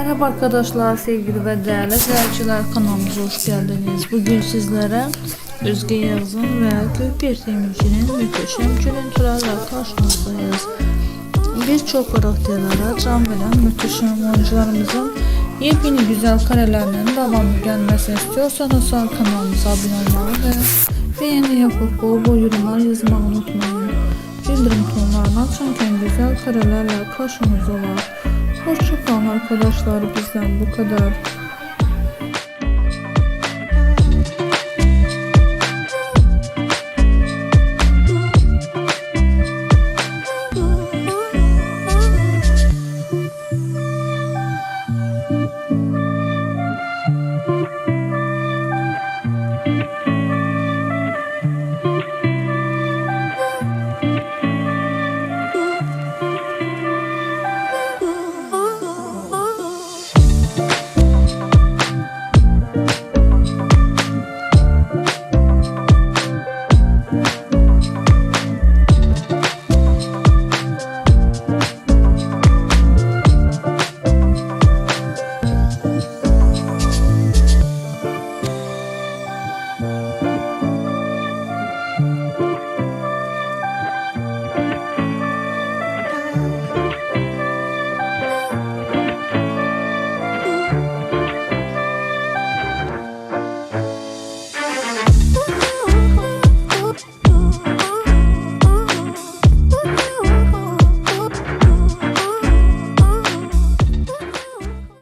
Merhaba arkadaşlar, sevgili ve değerli izleyiciler kanalımıza hoş geldiniz. Bugün sizlere Özge Yağız'ın ve Gökbir Demirci'nin müthişem görüntülerle karşınızdayız. Birçok karakterlere can veren müthişem oyuncularımızın yepyeni güzel karelerinin devamlı gelmesini istiyorsanız kanalımıza abone olmayı ve beğeni yapıp bol bol yorumlar yazmayı unutmayın. Bildirim tonlarını açarken güzel karelerle karşınızda var. Hoşçakalın arkadaşlar bizden bu kadar.